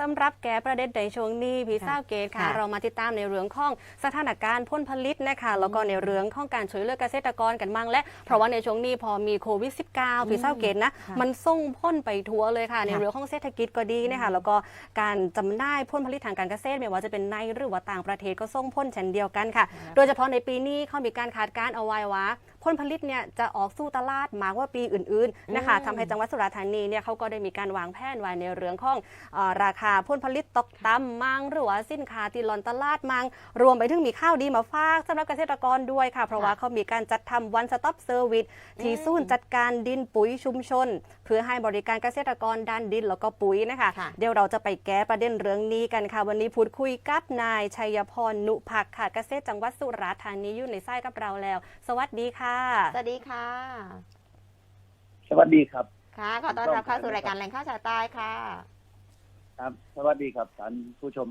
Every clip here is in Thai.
สำหรับแก้ประเด็นในช่วงนี้พี่ค่ะเศร้าวเกตค่ะค่ะ เรามาติดตามในเรื่องของสถานการณ์พ่นผลิตนะคะแล้วก็ในเรื่องของการช่วยเหลือเกษตรกรกันบ้างและเพราะว่าในช่วงนี้พอมีโควิด -19 พี่เศร้าวเกตนะค่ะมันส่งพ่นไปทั่วเลยค่ะ ในค่ะเรื่องของเศรษฐกิจก็ดีนะคะแล้วก็การจำหน่ายพ่นผลิตทางการเกษตรไม่ว่าจะเป็นในหรือว่าต่างประเทศก็ส่งพ่นเช่นเดียวกันค่ะ โดยเฉพาะในปีนี้เขามีการคาดการณ์เอาไว้ว่าผ ลผลิตเนี่ยจะออกสู่ตลาดมากกว่าปีอื่นๆนะคะอืมทำให้จังหวัดสุราษฎร์ธานีเนี่ยเขาก็ได้มีการวางแผนไว้ในเรื่องของเออราคาผลผลิตตกต่ำมังหรือว่าสินค้าที่หลอนตลาดมังรวมไปถึงมีข้าวดีมาฝากสำหรับเกษตรกรด้วยค่ะ เพราะว่าเขามีการจัดทำวันสต็อปเซอร์วิสที่ศูนย์จัดการดินปุ๋ยชุมชน เพื่อให้บริการเกษตรกรด้านดินแล้วก็ปุ๋ยนะคะค่ะเดี๋ยวเราจะไปแก้ประเด็นเรื่องนี้กันค่ะ วันนี้พูดคุยกับนายชัยพรนุภักค่ะเกษตรจังหวัดสุราษฎร์ธานีอยู่ในไส้กับเราแล้ว สวัสดีค่ะสวัสดีค่ะ สวัสดีครับ ค่ะขอต้อนรับเข้าสู่รายการแหล่งข่าวชาวใต้ค่ะ ครับ สวัสดีครับท่านผู้ชม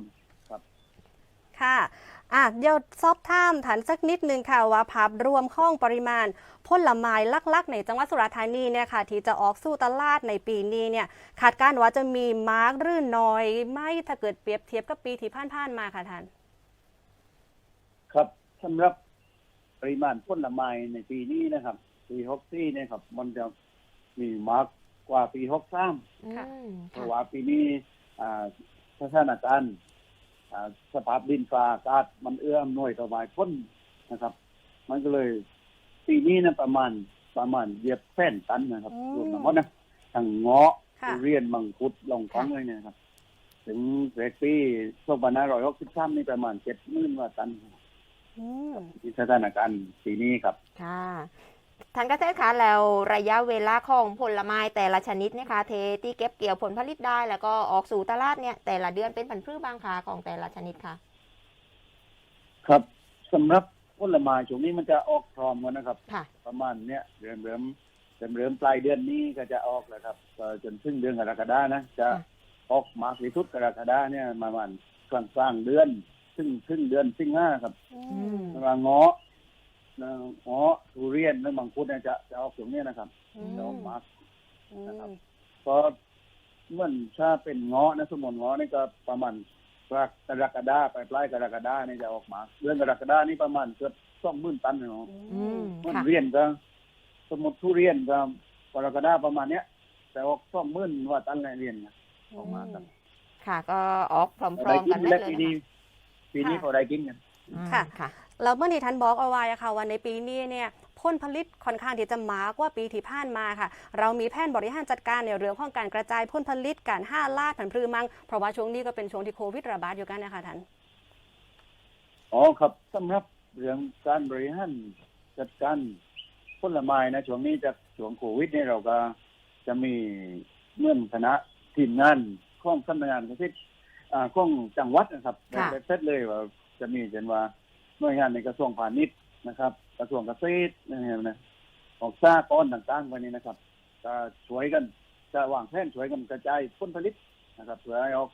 ครับ ค่ะอะเดี๋ยวสอบถามฐานสักนิดนึงค่ะว่าภาพรวมของปริมาณผลไม้ลักๆ ในจังหวัดสุราษฎร์ธานีเนี่ยค่ะ ที่จะออกสู่ตลาดในปีนี้เนี่ยคาดการณ์ว่าจะมีมาร์กหรือน้อยไหม่ถ้าเกิดเปรียบเทียบกับปีที่ผ่านๆมาค่ะท่าน ครับสำหรับป ริมาณผลไม้ในปีนี้นะครับ ปีหกสี่เนี่ยครับ มันจะมีมากกว่าปีหกสามค่ะอืมเพราะว่าปีนี้อ่าสถานการณ์อ่าสภาพดินฟ้าอากาศมันเอื้ออำนวยต่อใบพ้นนะครับ มันก็เลย ปีนี้นะประมาณประมาณเหยียบแสนตันนะครับอืมรวมทั้งหมดนะทั้งเงาะค่ะทุเรียนมังคุดลองฟังเลยเนี่ยครับ ถึงเรกปีสองพันห้าร้อยหกสิบสามนี่ประมาณเจ็ดหมื่นกว่าตัน อืมที่สถานการณ์ปีนี้ครับ ค่ะท่านเกษตรคะแล้วระยะเวลาของผลไม้แต่ละชนิดเนี่ยค่ะเทที่เก็บเกี่ยวผลผลิตได้ แล้วก็ออกสู่ตลาดเนี่ยแต่ละเดือนเป็นพันธุ์พืชบางคะของแต่ละชนิดค่ะ ครับสำหรับผลไม้ช่วงนี้มันจะออกพร้อมกันนะครับ ค่ะ ประมาณเนี้ยเริ่มเริ่มเริ่มเริ่มปลายเดือนนี้ก็จะออกแล้วครับก็จนถึงเดือนกรกฎานะจะค่ะออกมากที่สุดกรกฎาเนี่ยประมาณกลางกลางๆเดือน ซึ่งซึ่งเดือนสิงหาครับอือืมมเวลาเงาะนะเงาะทุเรียนและมังคุดเนี่ยจะจะออกช่วงนี้นะครับอืมจะออกมากอืนะครับมก็เหมื่อนถ้าเป็นเงาะนะสมุนเงาะนี่ก็ประมาณกรกฎาไปปลายกรกฎานี่จะออกมาเดือนกรกฎานี่ประมาณเกือบสองหมื่นตันเนาะอืมมันค่ะเรียนก็ สมุดทุเรียนก็กรกฎาประมาณเนี้ยแต่ออกสองหมื่นว่าตันละเรียนนะออกมาครับค่ะก็ออกพร้ได้อมๆกิกันนได้และเลย ปีนะนี้คะปีนี้ค่ะพอได้กินกันอืมค่ะ ค่ะแล้วเมื่อนี้ท่านบอกเอาไว้อะค่ะว่าในปีนี้เนี่ยผลผลิตค่อนข้างที่จะมากกว่าปีที่ผ่านมาค่ะ เรามีแผนบริหารจัดการในเรื่องของการกระจายผลผลิตการห้าลาดผันพรือมังเพราะว่าช่วงนี้ก็เป็นช่วงที่โควิดระบาดอยู่กันนะคะท่านอ๋อครับสำหรับเรื่องการบริหารจัดการผลไม้นะช่วงนี้จากช่วงโควิดเนี่ยเราก็จะมีเมื่อนคณะทีมงานข้องสำนักงานเกษตร อ่าข้องจังหวัดนะครับค่ะแบบเซตเลยว่าจะมีเช่นว่าหน่วยงานในกระทรวงพาณิชย์นะครับ กระทรวงเกษตรนะครับนะออกซ่ากรต่างๆวันนี้นะครับก็ช่วยกันจะวางแผนช่วยกันกระจายผลผลิตนะครับเพื่อให้ออก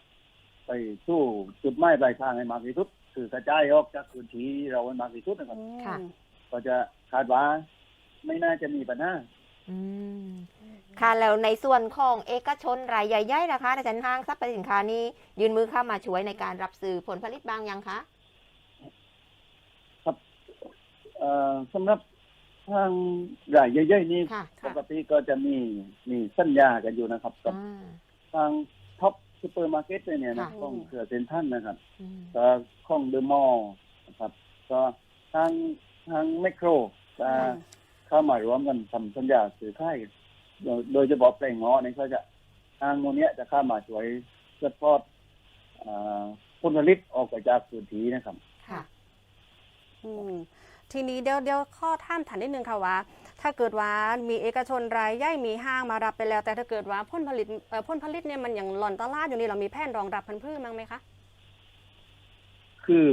ไปสู้จุดหมายปลายทางให้มากที่สุด คือกระจายออกจากพื้นที่เราให้มากที่สุดนะครับค่ะ ก็จะคาดว่าไม่น่าจะมีปัญหา อืม ค่ะแล้วในส่วนของเอกชนรายใหญ่ๆนะคะในเส้นทางทรัพย์สินค้านี้ยืนมือเข้ามาช่วยในการรับซื้อผลผลิตบางยังคะเอ่อสำหรับทางรายย่อยๆนี่ค่ะปกติก็จะมีมีสัญญากันอยู่นะครับกับอ่าทางท็อปซูเปอร์มาร์เก็ตเนี่ยนะค่ะของเครือเซ็นทรัลนะครับอืมก็ของเดอะมอลล์นะครับ ก็ทางทางแมคโครก็เข้ามารวมกันทำสัญญาซื้อขายกัน โดยโดยเฉพาะแปลงเงาะนี่เขาจะทางโมเนี้ยจะเข้ามาช่วยเพื่อทอดอ่าผลผลิตออกไปจากพื้นที่นะครับ ค่ะ อืม ทีนี้เดี๋ยวเดี๋ยวข้อท่ามถามนิดนึงค่ะว่า ถ้าเกิดว่ามีเอกชนรายย่อยมีห้างมารับไปแล้ว แต่ถ้าเกิดว่าผลผลิตเอ่อผลผลิตเนี่ยมันอย่างหล่อนตลาดอยู่นี่เรามีแผนรองรับพันธุ์พืชมั้งไหมคะ คือ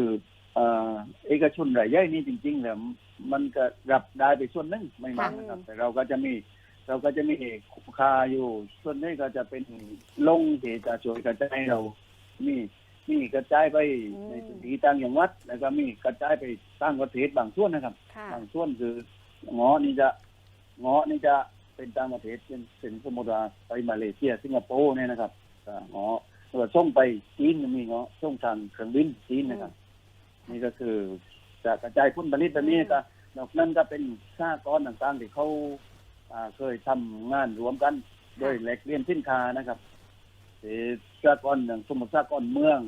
เอ่อเอกชนรายย่อยนี่จริง ๆ แล้วมันก็รับได้ไปส่วนหนึงไม่มากนะครับ แต่เราก็จะมี เราก็จะมีเอกคาอยู่ ส่วนนี้ก็จะเป็นลงที่จะช่วยกระจายเรามีมีกระจายไปอืมในพื้นที่ต่างจังหวัด แล้วก็มีกระจายไปต่างประเทศบางส่วนนะครับค่ะบางส่วนคือเงาะนี่จะเงาะนี่จะเป็นต่างประเทศเป็นเป็นสมมติว่าไปมาเลเซียสิงคโปร์เนี่ยนะครับก็เงาะตัวส่งไปจีนมีเงาะส่งทางเครื่องบินจีนนะครับ นี่ก็คือจะกระจายผลผลิตแบบนี้ก็นอกนั้นก็เป็นสหกรณ์ต่างๆที่เขา อ่าเคยทำงานรวมกัน โดยแหลกเรียนสินค้านะครับที่สหกรณ์อย่างสมุทรสาครเมือง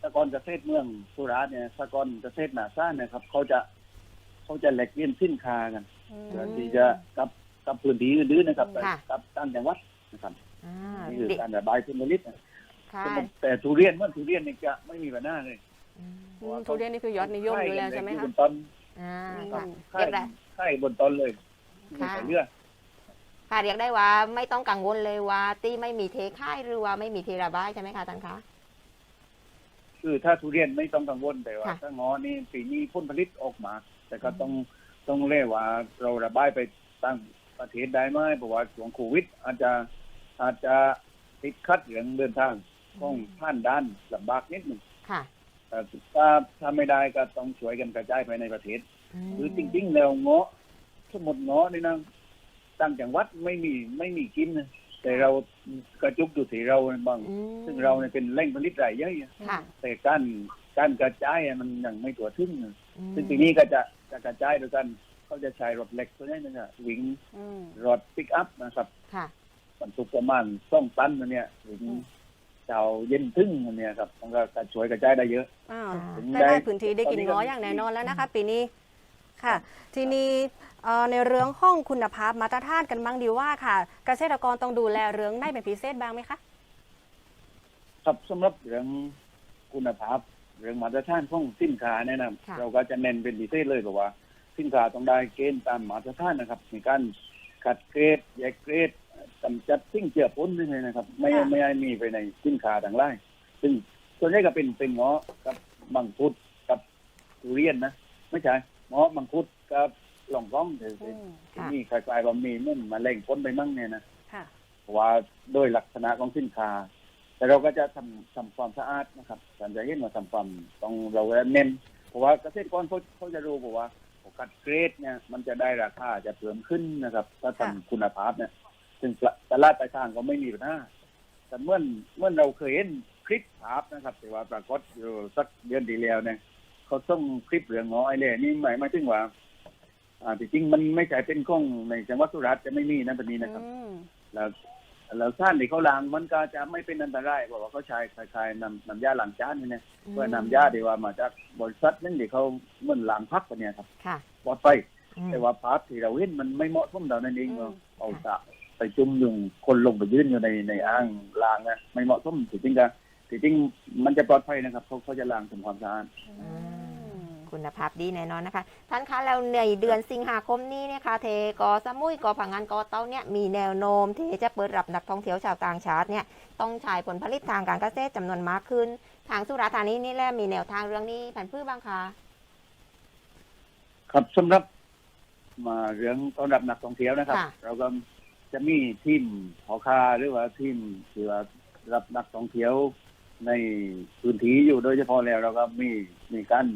สหกรณ์เกษตรเมืองสุราษฎร์เนี่ยสหกรณ์เกษตรหนาซ่านนะครับ เขาจะเขาจะแหลกเรียนสินค้ากัน อืม เพื่อที่จะกับกับพื้นที่อื่นๆนะครับค่ะ กับต่างจังหวัดนะครับอ่านี่คือดิการระบายผลผลิตนะค่ะแต่ทุเรียนเมื่อทุเรียนนี่จะไม่มีปัญหาเลยอืมอืมทุเรียนนี่คือยอดนิยมอยู่แล้วใช่ไหมบคะนต้นอ่าอืมค่ะไข่เรียกได้ไข่บนต้นเลย ค่ะไม่ใช่เลือดค่ะเรียกได้ว่าไม่ต้องกังวลเลยว่าที่ไม่มีเทค่ายหรือว่าไม่มีเทระบายใช่ไหมคะท่านคะคือถ้าทุเรียนไม่ต้องกังวลแต่ว่าค่ะถ้างอนี่ปีนี้ผลผลิตออกมา แต่ก็ต้องต้องเรียกว่าเราระบายไปตั้งประเทศได้ไหมเพราะว่าช่วงโควิด อาจจะอาจจะติดขัดเรื่องเดินทางต้องผ่านด้านลำบากนิดหนึ่งค่ะแต่ถ้าถ้าไม่ได้ก็ต้องช่วยกันกระจายไปในประเทศมหรือจริง ๆ แล้วเงาะ สมุดเงาะนี่นะต่างจังหวัดไม่มีไม่มีกินนะแต่เรากระจุกอยู่ที่เราบางอืมซึ่งเราเนี่ยเป็นแหล่งผลิตรายย่อยค่ะแต่การการกระจายอะมันยังไม่ตัวถึงนะอืมซึ่งทีนี้ก็จะจะกระจายโดยกันเขาจะใช้รถเล็กตัวนี้นะวิ่งอืมรถปิกอัพนะครับค่ะบรรทุกประมาณสองตันอันเนี่ยวิ่งอืมเจ้าเย็นทึ่งอันเนี่ยครับมันก็กระช่วยกระจายได้เยอะอ้าวถึงได้ได้พื้นที่ได้กินง้ออย่างแน่นอนแล้วนะคะปีนี้ ค่ะ ทีนี้เอ่อในเรื่องห้องคุณภาพมาตรฐานกันบ้างดีว่าค่ะ เกษตรกรต้องดูแลเรื่องได้เป็นพิเศษบ้างไหมคะ ครับสำหรับเรื่องคุณภาพ เรื่องมาตรฐานของสินค้าเนี่ยนะค่ะ เราก็จะเน้นเป็นพิเศษเลยบอกว่า สินค้าต้องได้เกณฑ์ตามมาตรฐานนะครับมีการคัดเกรดแยกเกรดกำจัดสิ่งเจือปนด้วยนะครับ ไม่ค่ะ ไม่ให้มีไปในสินค้าต่างไร่ซึ่งส่วนใหญ่ก็เป็นเป็นเงาะกับมังคุดกับทุเรียนนะ ไม่ใช่ เงาะมังคุดกับหล่องก้องเดี๋ยวอืมค่ะ นี่คล้ายๆว่ามีมันมาเล่งพ้นไปมั่งเนี่ยนะ ค่ะเพราะว่าโดยลักษณะของสินค้า แต่เราก็จะทำทำความสะอาดนะครับการจะเห็นว่าทำความต้องเราก็เน้น เพราะว่าเกษตรกรเขาเขาจะรู้บอกว่ากัดเกรดเนี่ยมันจะได้ราคาจะเพิ่มขึ้นนะครับ ถ้าค่ะทำคุณภาพเนี่ย ซึ่งตลาดปลายทางก็ไม่มีปัญหาแต่เมื่อเมื่อเราเคยเห็นคลิปภาพนะครับแต่ว่าปรากฏอยู่สักเดือนที่แล้วเนี่ย เขาส่งคลิปเรื่องงอไอเล่นี่หมายหมายถึงว่า อ่าที่จริงมันไม่ใช่เป็นของในจังหวัดสุราษฎร์จะไม่มีนะแบบนี้นะครับอืมแล้วแล้วท่านที่เขาล้างมันก็จะไม่เป็นอันตรายเพราะว่าเขาใช้คล้ายๆน้ำน้ำยาล้างจานนี่นะเพื่อน้ำยาที่ว่ามาจากบริษัทนึงที่เขาเหมือนล้างพักกันเนี่ยครับค่ะปลอดภัยอืมแต่ว่าภาพที่เราเห็นมันไม่เหมาะสมเรานั่นเองอืมว่าเอาสระไปจุ่มยุงคนลงไปยืนอยู่ในในอ่างล้างนะไม่เหมาะสมจริงๆก็จริงๆมันจะปลอดภัยนะครับเขาเขาจะล้างทำความสะอาดอืม คุณภาพดีแน่นอนนะคะ ท่านคะแล้วในเดือนสิงหาคมนี้เนี่ยค่ะเทกอสมุยกอผังงานกอเต้าเนี่ยมีแนวโน้มที่จะเปิดรับนักท่องเที่ยวชาวต่างชาติเนี่ยต้องใช้ผลผลิตทางการเกษตรจำนวนมากขึ้น ทางสุราษฎร์ธานีนี่แหละมีแนวทางเรื่องนี้ผันพืชบ้างคะครับสำหรับมาเรื่องต้อนรับนักท่องเที่ยวนะครับค่ะเราก็จะมีทีมหอคาหรือว่าทีมที่ว่ารับนักท่องเที่ยวในพื้นที่อยู่โดยเฉพาะแล้วเราก็มีมีการ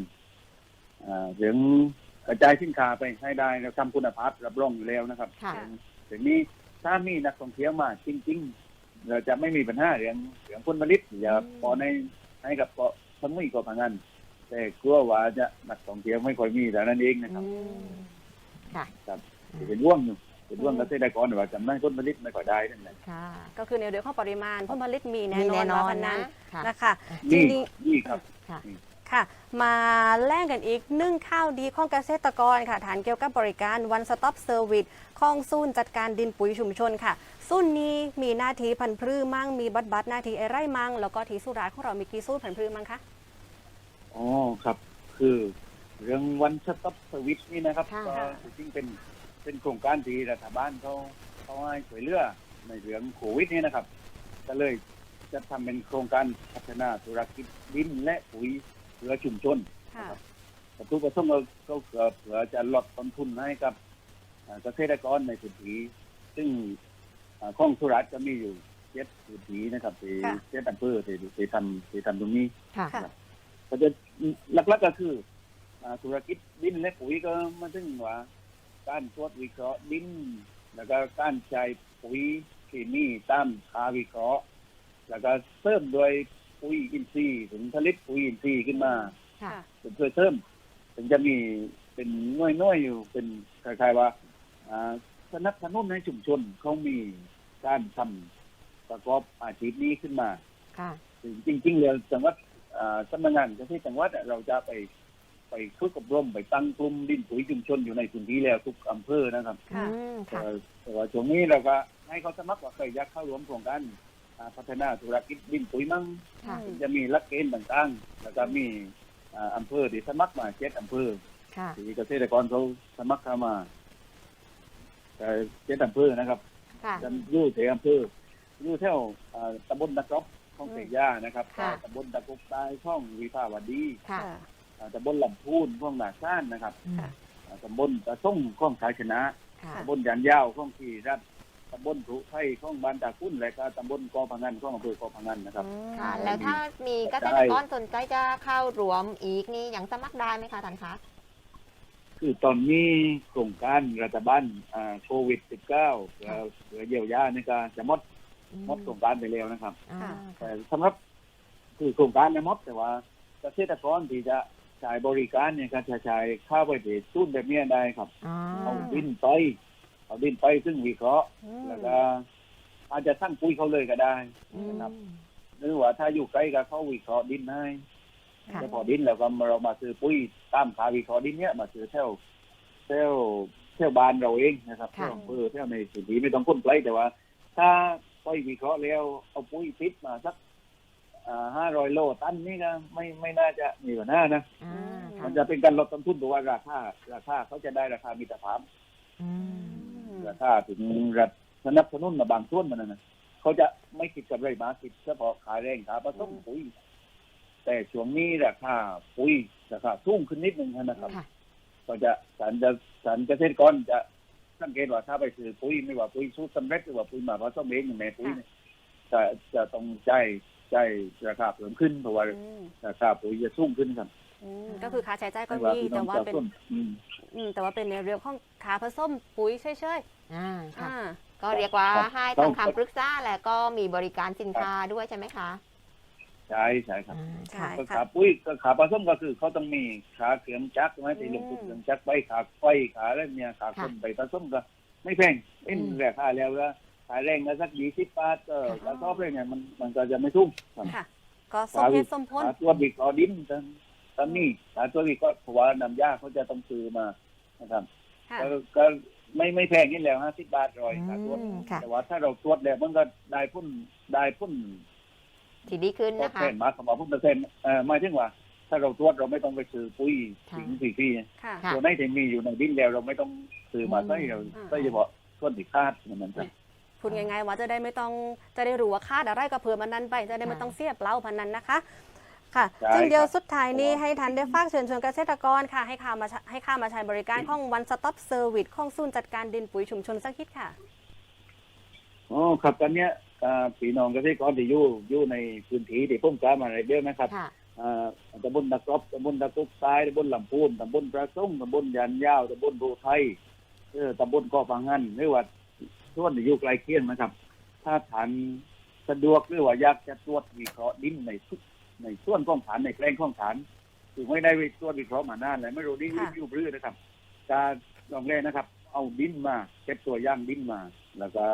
อ่าเรื่องกระจายสินค้าไปให้ได้เราทำคุณภาพรับรองอยู่แล้วนะครับค่ะ ถึงนี้ถ้ามีนักท่องเที่ยวมาจริง ๆ เราจะไม่มีปัญหาเรื่องเรื่องผลผลิตอย่าพอในให้กับเกาะสมุยเกาะพังงานแต่กลัวว่าจะนักท่องเที่ยวไม่ค่อยมีแต่นั้นเองนะครับอืมค่ะ เป็นร่วงอยู่เป็นร่วงเกษตรกรแต่ว่าจำได้ผลผลิตไม่ค่อยได้นั่นแหละค่ะ ก็คือในเรื่องของปริมาณผลผลิตมีแน่มีนอแน่นนอว่านพันนั้นนะค่ะ นะคะทีนี่นี้นี่ครับ ค่ะ มาแลกกันอีกหนึ่งข้าวดีของเกษตรกรค่ะ ฐานเกี่ยวกับบริการ One Stop Service ของศูนย์จัดการดินปุ๋ยชุมชนค่ะศูนย์นี้มีหน้าที่พันธุ์พืชมั่งมีบัตรบัตรหน้าที่ไอไร่มั่งแล้วก็ที่สุราษฎร์ของเรามีกี่ศูนย์พันธุ์พืชมั่งคะอ๋อครับ คือเรื่องวันสต็อปสวิตนี่นะครับค่ะก็จริงๆเป็นเป็นโครงการที่รัฐบาลเขาเขาให้ช่วยเหลือในเรื่องโควิดนี่นะครับ ก็เลยจะทำเป็นโครงการพัฒนาธุรกิจดินและปุ๋ย เพื่อชุมชนค่ะวัตถุประสงค์ก็ก็เพื่อเพื่อจะลดต้นทุนให้กับอ่าเกษตรกรในพื้นที่ซึ่งอ่าข้องสุรัตน์ก็มีอยู่เจ็ดพื้นที่นะครับที่ค่ะ เจ็ดอำเภอที่ที่ทำที่ทำตรงนี้ ค่ะค่ะ ก็จะหลักๆก็คืออ่าธุรกิจดินและปุ๋ยก็มาถึงว่าการตรวจวิเคราะห์ดิน แล้วก็การใช้ปุ๋ยเคมีตามค่าวิเคราะห์ แล้วก็เพิ่มโดย ปุ๋ยอินทรีย์ถึงผลิตปุ๋ยอินทรีย์ขึ้นมาค่ะเป็นเพื่อเพิ่มถึงจะมีเป็นน้อยๆอยู่เป็นคล้ายๆว่าอ่าสนับสนุนให้ชุมชนเขามีการทำประกอบอาชีพนี้ขึ้นมาค่ะจริงๆเลยจังหวัดอ่าสำนักงานเกษตรจังหวัดอะเราจะไปไปฝึกอบรมไปตั้งกลุ่มดินปุ๋ยชุมชนอยู่ในพื้นที่แล้วทุกอำเภอนะครับค่ะอืมแต่ค่ะแต่ว่าช่วงนี้เราก็ให้เขาสมัครว่าใครอยากเข้าร่วมโครงการอ่า พัฒนาธุรกิจดินปุ๋ยมั่งค่ะจะมีหลักเกณฑ์ต่างๆ แล้วก็มีอ่าอำเภอที่สมัครมาเจ็ดอำเภอค่ะที่เกษตรกรเขาสมัครเข้ามาแต่เจ็ดอำเภอนะครับค่ะจะอยู่แถวอำเภออยู่แถวอ่าตำบลตะกรอบของเสกย่านะครับค่ะตำบลตะกรบใต้ช่องวิภาวดีค่ะอ่าตำบลลำพูนของหนาซ่านนะครับอืมอ่าตำบลตะส่งของชายชนะค่ะตำบลยานยาวของที่รัฐตำบลถุไทยของบ้านตาคุ้นและก็ตำบลกอพังงันของอำเภอกอพังงันนะครับ ค่ะ แล้วถ้ามีเกษตรกรสนใจจะเข้ารวมอีกนี่ยังสมัครได้ไหมคะท่านคะคือตอนนี้โครงการรัฐบาลอ่าโควิด -19 เพื่อเพื่อเยียวยาในการจะหมดหมดโครงการไปแล้วนะครับอ่าแต่สำหรับคือโครงการในยหมดแต่ว่าเกษตรกรที่จะจ่ายบริการเนี่ยก็จะจ่ายค่าไปเดตุ้นแบบเนี้ยได้ครับอ๋อเอาดินไป เอาดินไปซึ่งวิเคราะห์แล้วก็อาจจะสั่งปุ๋ยเขาเลยก็ได้ อืมครับ หรือว่าถ้าอยู่ใกล้กับเขาวิเคราะห์ดินให้ค่ะ แล้วพอดินแล้วก็เรามาซื้อปุ๋ยตามขาวิเคราะห์ดินเนี้ยมาซื้อเท่าเท่าเท่าบ้านเราเองนะครับค่ะเท่าอำเภอเท่าในพื้นที่ไม่ต้องค้นไกลแต่ว่า ถ้าไปวิเคราะห์แล้วเอาปุ๋ยติดมาสักห้าร้อยโลตันนี่ก็ไม่ไม่น่าจะมีปัญหานะ อ่ามัค่ะนจะเป็นการลดต้นทุนเพราะว่าราคาราคาเขาจะได้ราคามีตรฐานอืม ราคาถึงรัฐสนับสนุนมาบางส่วนมันนะนะเขาจะไม่คิดกับไรมาคิดเฉพาะขายแรงขาผสมปุ๋ยแต่ช่วงนี้ราคาปุ๋ยราคาสูงขึ้นนิดนึงนะครับค่ะก็จะสันจะสันเกษตรกรจะสังเกตว่าถ้าไปซื้อปุ๋ยไม่ว่าปุ๋ยสูตรสำเร็จหรือว่าปุ๋ยหมาผสมเองอย่างแม่ปุ๋ยเนี่ยจะจะต้องใจใจายราคาเพิ่มขึ้นเพราะว่าอืมราคาปุ๋ยจะสูงขึ้นครับ อืมก็คือค่าใช้จ่ายก็ไม่ว่ามีพี่น้แต่องว่าชาวเป็นต้นอืม อืมแต่ว่าเป็นในเรื่องของขาผสมปุ๋ยเฉยอ่าๆค่ะ อ่า ก็เรียกว่าครับให้ต้อง ทำคำปรึกษาและก็มีบริการสินค้าด้วยใช่ไหมคะใช่ใช่ครับ อ่าใช่ก็ค่ะขาปุ๋ยก็ขาผสมก็คือเขาต้องมีขาเขียมจักรใช่ไหมที่ลงทุนอืม เขียมจักรไปขาไฟขาอะไรเนี่ยขาคนค่ะไปผสมก็ไม่แพงเป็นอืมราคาแล้วก็ขายแรงก็สักยี่สิบบาทก็ค่ะแล้วก็เลยเนี่ยมันมันก็จะไม่ทุ่มครับค่ะ ก็สมเหตุสมผลขาตัวบิดคอดิน ตอนตอนนี้ขาตัวบิดก็เพราะว่านำยาเขาจะต้องซื้อมานะครับค่ะก็ก็ไม่ไม่แพงนี่แล้วห้าสิบบาทร้อยขาตัวอืมค่ะ แต่ว่าถ้าเราตรวจแล้วมันก็ได้พุ่นได้พุ่นที่ดีขึ้นตอนะบคะ แทนมาคำว่าพุ่นเปอร์เซ็นต์เอ่อหมายถึงว่า ถ้าเราตรวจเราไม่ต้องไปซื้อปุ๋ยค่ะถึงสี่ปีค่ะ ค่ะ ตัวไหนที่มีอยู่ในดินแล้วเราไม่ต้องซื้อมาอืม ใส่เราอ่า ใส่เฉพาะส่วนที่คาดเหมือนกันพูดง่ายๆว่าจะได้ไม่ต้องจะได้รู้ว่าค่าอะไรก็เผื่อมันนั้นไป จะได้ไม่ค่ะต้องเสียเปล่าพันนั้นนะคะ ค่ะ ใช่ซึ่งเดียวครับ สุดท้ายนี้เพราะว่าให้ทันได้ฝากเชิญชวนเกษตรกรค่ะ ให้ข้ามาใช้ให้ข้ามาใช้บริการของ One Stop Service ของศูนย์จัดการดินปุ๋ยชุมชนสักคิดค่ะ อ๋อครับตอนเนี้ยอ่าพี่น้องเกษตรกรที่อยู่อยู่ในพื้นที่ที่พุ่มกล้ามาอะไรเยอะนะครับค่ะ อ่าตำบลตะกรอบตำบลตะกุกซ้ายตำบลลำพูนตำบลประส่งตำบลยันยาวตำบลโพไทยเออตำบลกอฟังงันหรือว่าส่วนที่อยู่ไกลเคียงนะครับ ถ้าฐานสะดวกหรือว่าอยากจะตรวจวิเคราะห์ดินในทุก ในส่วนของฐานในแปลงของฐานถึงไม่ได้ตรวจวิเคราะห์มานานเลยไม่รู้ดินค่ะอยู่รื้อนะครับ การลองแรกนะครับ เอาดินมาเก็บตัวอย่างดินมา แล้วก็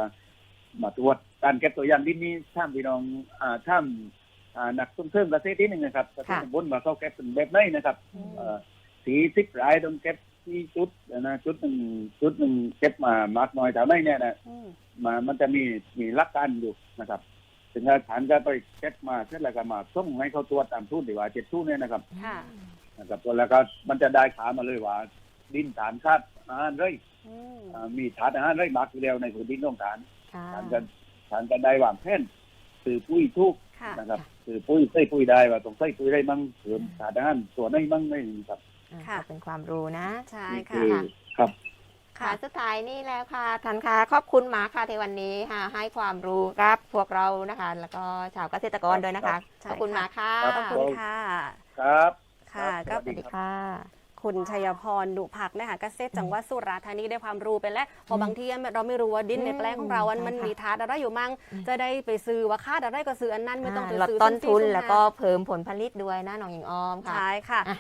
มาตรวจการเก็บตัวอย่างดินนี้ท่านพี่น้องอ่าท่านอ่านักส่งเสริมเกษตรที่หนึ่งนะครับเกษตรตำบลมาเขาเก็บเป็นแบบไหนนะครับเอ่อสีสิบรายต้องเก็บที่จุดนะจุดหนึ่งจุดหนึ่งเก็บมามากน้อยแต่ไม่เนี่ยนะอืมมามันจะมีมีหลักการอยู่นะครับ ถึงฐานก็ไปเก็บมาเสร็จแล้วก็มาส่งให้เขาตรวจตามทุนที่ว่าเจ็ดทุนเนี่ยนะครับค่ะนะครับแล้วก็มันจะได้ขามาเลยว่า ดินฐานคาดอาหารเลยอืมอ่ามีฐานอาหารเลยมากอยู่แล้วในพื้นดินของฐานค่ะฐานกันฐานกันได้วางแผนสื่อปุ้ยทุกค่ะ นะครับสื่อปุ้ยใส่ปุ้ยได้ว่าต้องใส่ปุ้ยได้มั่งเสริมฐานอาหารส่วนไหนมั่งไม่ครับ อ่าค่ะ ก็เป็นความรู้นะ ใช่นี่ค่ะ คือครับ ค่ะสุดท้ายนี่แล้วค่ะท่านค่ะขอบคุณหมาค่ะในวันนี้ค่ะ ให้ความรู้กับพวกเรานะคะ แล้วก็ชาวเกษตรกรด้วยนะคะใช่ขอบคุณหมาค่ะครับขอบคุณค่ะ ครับ ค่ะคก็รับสวัสดีค่ะคุณชัยพรดุผักนะคะเกษตรจังหวัดสุราษฎร์ธานีได้ความรู้ไปแล้วเพอือมบางทีเราไม่รู้ว่าดินในแปลงของเราอันอืมมันใช่ค่ะมีธาตุอะไรอยู่มั่งอืมจะได้ไปซื้อว่าคาดอะไรก็ซื้ออันนั้นไม่ต้องไปอ่าลดซื้อต้นทุนสุ่มสี่สุ่มแล้วก็เพิ่มผลผลิตด้วยนะน้องหญิงออมค่ะใช่ค่ะอะ